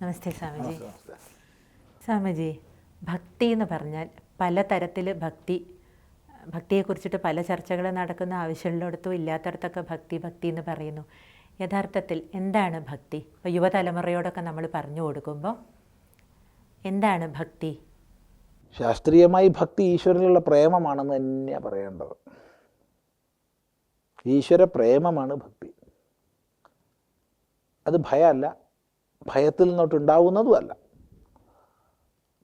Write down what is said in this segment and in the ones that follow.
നമസ്തേ സ്വാമിജി. സ്വാമിജി ഭക്തി എന്ന് പറഞ്ഞാൽ പലതരത്തിൽ ഭക്തി ഭക്തിയെക്കുറിച്ചിട്ട് പല ചർച്ചകൾ നടക്കുന്ന ആവശ്യമുള്ളിടത്തും ഇല്ലാത്തടത്തൊക്കെ ഭക്തി ഭക്തി എന്ന് പറയുന്നു. യഥാർത്ഥത്തിൽ എന്താണ് ഭക്തി? ഇപ്പോൾ യുവതലമുറയോടൊക്കെ നമ്മൾ പറഞ്ഞു കൊടുക്കുമ്പോൾ എന്താണ് ഭക്തി? ശാസ്ത്രീയമായി ഭക്തി ഈശ്വരനിലുള്ള പ്രേമമാണെന്ന് തന്നെയാണ് പറയേണ്ടത്. ഈശ്വര പ്രേമമാണ് ഭക്തി. അത് ഭയമല്ല. ഭയത്തിൽ നിന്നോട്ടുണ്ടാവുന്നതുമല്ല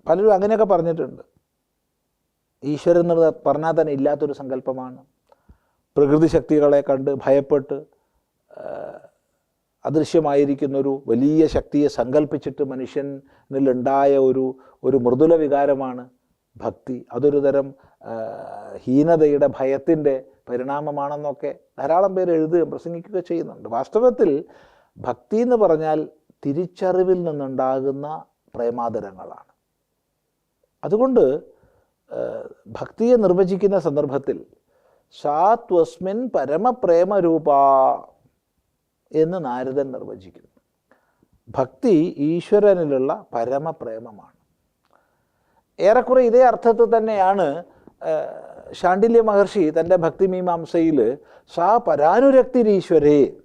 പലരും അങ്ങനെയൊക്കെ പറഞ്ഞിട്ടുണ്ട്. ഈശ്വരൻ എന്നുള്ളത് പറഞ്ഞാൽ തന്നെ ഇല്ലാത്തൊരു സങ്കല്പമാണ്. പ്രകൃതി ശക്തികളെ കണ്ട് ഭയപ്പെട്ട് അദൃശ്യമായിരിക്കുന്ന അദൃശ്യമായിരിക്കുന്നൊരു വലിയ ശക്തിയെ സങ്കല്പിച്ചിട്ട് മനുഷ്യനിലുണ്ടായ ഒരു ഒരു മൃദുല വികാരമാണ് ഭക്തി. അതൊരു തരം ഹീനതയുടെ ഭയത്തിന്റെ പരിണാമമാണെന്നൊക്കെ ധാരാളം പേര് എഴുതുകയും പ്രസംഗിക്കുകയും ചെയ്യുന്നുണ്ട്. വാസ്തവത്തിൽ ഭക്തി എന്ന് പറഞ്ഞാൽ തിരിച്ചറിവിൽ നിന്നുണ്ടാകുന്ന പ്രേമാദരങ്ങളാണ്. അതുകൊണ്ട് ഭക്തിയെ നിർവചിക്കുന്ന സന്ദർഭത്തിൽ സാത്വസ്മിൻ പരമപ്രേമരൂപ എന്ന് നാരദൻ നിർവചിക്കുന്നു. ഭക്തി ഈശ്വരനിലുള്ള പരമപ്രേമമാണ്. ഏറെക്കുറെ ഇതേ അർത്ഥത്തിൽ തന്നെയാണ് ശാണ്ഡില്യ മഹർഷി തന്റെ ഭക്തിമീമാംസയിൽ സാ പരാനുരക്തിരീശ്വരേ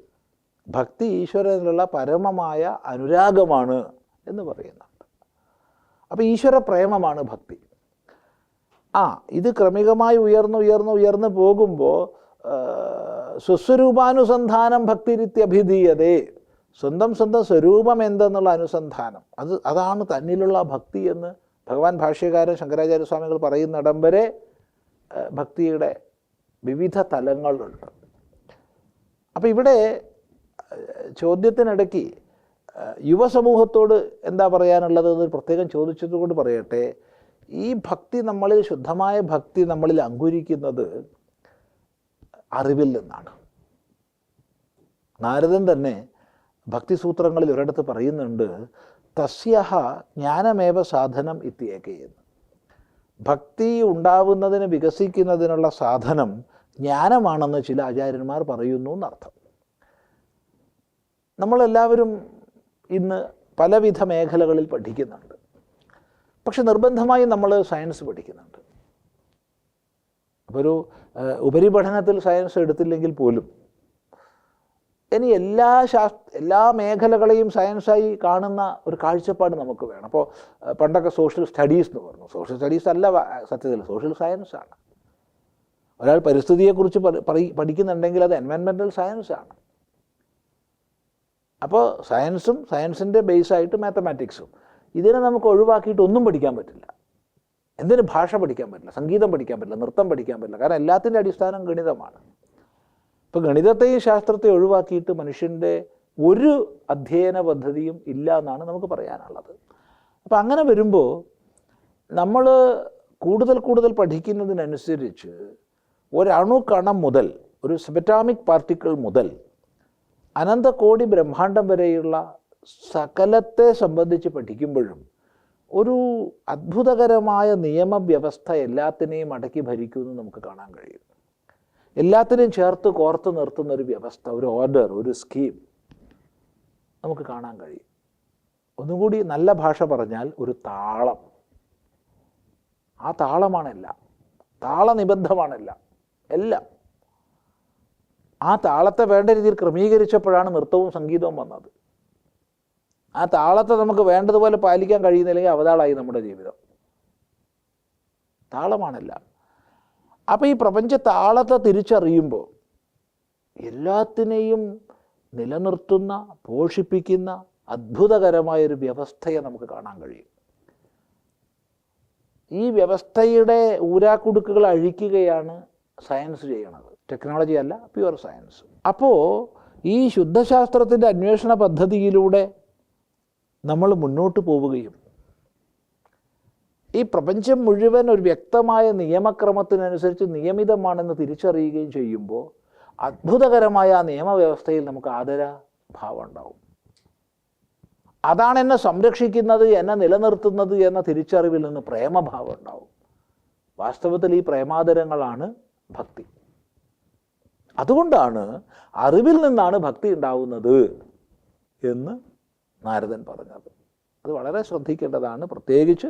ഭക്തി ഈശ്വരനിലുള്ള പരമമായ അനുരാഗമാണ് എന്ന് പറയുന്നുണ്ട്. അപ്പോൾ ഈശ്വര പ്രേമമാണ് ഭക്തി. ആ ഇത് ക്രമികമായി ഉയർന്ന് ഉയർന്ന് ഉയർന്ന് പോകുമ്പോൾ സ്വസ്വരൂപാനുസന്ധാനം ഭക്തിരിത്യഭിധീയതേ സ്വന്തം സ്വന്തം സ്വരൂപം എന്തെന്നുള്ള അനുസന്ധാനം. അത് അതാണ് തന്നിലുള്ള ഭക്തി എന്ന് ഭഗവാൻ ഭാഷ്യകാരൻ ശങ്കരാചാര്യ സ്വാമികൾ പറയുന്നിടം വരെ ഭക്തിയുടെ വിവിധ തലങ്ങളുണ്ട്. അപ്പോൾ ഇവിടെ ചോദ്യത്തിനിടയ്ക്ക് യുവസമൂഹത്തോട് എന്താ പറയാനുള്ളത് എന്ന് പ്രത്യേകം ചോദിച്ചതുകൊണ്ട് പറയട്ടെ ഈ ഭക്തി നമ്മളിൽ ശുദ്ധമായ ഭക്തി നമ്മളിൽ അങ്കുരിക്കുന്നത് അറിവിൽ നിന്നാണ്. നാരദൻ തന്നെ ഭക്തിസൂത്രങ്ങളിൽ ഒരിടത്ത് പറയുന്നുണ്ട് തസ്യഹ ജ്ഞാനമേവ സാധനം ഇത്തിയേക്കെയെന്ന് ഭക്തി ഉണ്ടാവുന്നതിന് വികസിക്കുന്നതിനുള്ള സാധനം ജ്ഞാനമാണെന്ന് ചില ആചാര്യന്മാർ പറയുന്നു എന്നർത്ഥം. നമ്മളെല്ലാവരും ഇന്ന് പലവിധ മേഖലകളിൽ പഠിക്കുന്നുണ്ട്. പക്ഷെ നിർബന്ധമായും നമ്മൾ സയൻസ് പഠിക്കുന്നുണ്ട്. അപ്പോൾ ഒരു ഉപരിപഠനത്തിൽ സയൻസ് എടുത്തില്ലെങ്കിൽ പോലും ഇനി എല്ലാ ശാസ്ത്ര എല്ലാ മേഖലകളെയും സയൻസായി കാണുന്ന ഒരു കാഴ്ചപ്പാട് നമുക്ക് വേണം. അപ്പോൾ പണ്ടൊക്കെ സോഷ്യൽ സ്റ്റഡീസ് എന്ന് പറഞ്ഞു. സോഷ്യൽ സ്റ്റഡീസ് അല്ല സത്യത്തിൽ. സോഷ്യൽ സയൻസാണ്. ഒരാൾ പരിസ്ഥിതിയെക്കുറിച്ച് പഠി- പഠി- പഠിക്കുന്നുണ്ടെങ്കിൽ അത് എൻവയൺമെന്റൽ സയൻസാണ്. അപ്പോൾ സയൻസും സയൻസിന്റെ ബേസായിട്ട് മാത്തമാറ്റിക്സും ഇതിനെ നമുക്ക് ഒഴിവാക്കിയിട്ട് ഒന്നും പഠിക്കാൻ പറ്റില്ല. എന്തിന് ഭാഷ പഠിക്കാൻ പറ്റില്ല സംഗീതം പഠിക്കാൻ പറ്റില്ല നൃത്തം പഠിക്കാൻ പറ്റില്ല കാരണം എല്ലാത്തിന്റെ അടിസ്ഥാനം ഗണിതമാണ്. ഇപ്പോൾ ഗണിതത്തെയും ശാസ്ത്രത്തെയും ഒഴിവാക്കിയിട്ട് മനുഷ്യന്റെ ഒരു അധ്യയന പദ്ധതിയും ഇല്ല എന്നാണ് നമുക്ക് പറയാനുള്ളത്. അപ്പം അങ്ങനെ വരുമ്പോൾ നമ്മൾ കൂടുതൽ കൂടുതൽ പഠിക്കുന്നതിനനുസരിച്ച് ഒരണു കണം മുതൽ ഒരു സെബറ്റാമിക് പാർട്ടിക്കിൾ മുതൽ അനന്തകോടി ബ്രഹ്മാണ്ഡം വരെയുള്ള സകലത്തെ സംബന്ധിച്ച് പഠിക്കുമ്പോഴും ഒരു അത്ഭുതകരമായ നിയമവ്യവസ്ഥ എല്ലാത്തിനെയും അടക്കി ഭരിക്കുമെന്ന് നമുക്ക് കാണാൻ കഴിയും. എല്ലാത്തിനെയും ചേർത്ത് കോർത്ത് നിർത്തുന്ന ഒരു വ്യവസ്ഥ ഒരു ഓർഡർ ഒരു സ്കീം നമുക്ക് കാണാൻ കഴിയും. ഒന്നുകൂടി നല്ല ഭാഷ പറഞ്ഞാൽ ഒരു താളം. ആ താളമാണെല്ലാം. താളനിബദ്ധമാണെല്ലാം എല്ലാം. ആ താളത്തെ വേണ്ട രീതിയിൽ ക്രമീകരിച്ചപ്പോഴാണ് നൃത്തവും സംഗീതവും വന്നത്. ആ താളത്തെ നമുക്ക് വേണ്ടതുപോലെ പാലിക്കാൻ കഴിയുന്നില്ലെങ്കിൽ അവതാളായി നമ്മുടെ ജീവിതം. താളമാണെല്ലാം. അപ്പോൾ ഈ പ്രപഞ്ച താളത്തെ തിരിച്ചറിയുമ്പോൾ എല്ലാത്തിനെയും നിലനിർത്തുന്ന പോഷിപ്പിക്കുന്ന അത്ഭുതകരമായൊരു വ്യവസ്ഥയെ നമുക്ക് കാണാൻ കഴിയും. ഈ വ്യവസ്ഥയുടെ ഊരാക്കുടുക്കുകൾ അഴിക്കുകയാണ് സയൻസ് ചെയ്യണത്. ടെക്നോളജി അല്ല പ്യുവർ സയൻസ് അപ്പോൾ ഈ ശുദ്ധശാസ്ത്രത്തിന്റെ അന്വേഷണ പദ്ധതിയിലൂടെ നമ്മൾ മുന്നോട്ട് പോവുകയും ഈ പ്രപഞ്ചം മുഴുവൻ ഒരു വ്യക്തമായ നിയമക്രമത്തിനനുസരിച്ച് നിയമിതമാണെന്ന് തിരിച്ചറിയുകയും ചെയ്യുമ്പോൾ അത്ഭുതകരമായ ആ നിയമവ്യവസ്ഥയിൽ നമുക്ക് ആദര ഭാവം ഉണ്ടാവും. അതാണ് എന്നെ സംരക്ഷിക്കുന്നത് എന്നെ നിലനിർത്തുന്നത് എന്ന തിരിച്ചറിവിൽ നിന്ന് പ്രേമഭാവം ഉണ്ടാവും. വാസ്തവത്തിൽ ഈ പ്രേമാദരങ്ങളാണ് ഭക്തി. അതുകൊണ്ടാണ് അറിവിൽ നിന്നാണ് ഭക്തി ഉണ്ടാവുന്നത് എന്ന് നാരദൻ പറഞ്ഞത്. അത് വളരെ ശ്രദ്ധിക്കേണ്ടതാണ്. പ്രത്യേകിച്ച്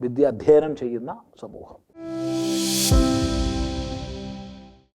വിദ്യ അധ്യയനം ചെയ്യുന്ന സമൂഹം.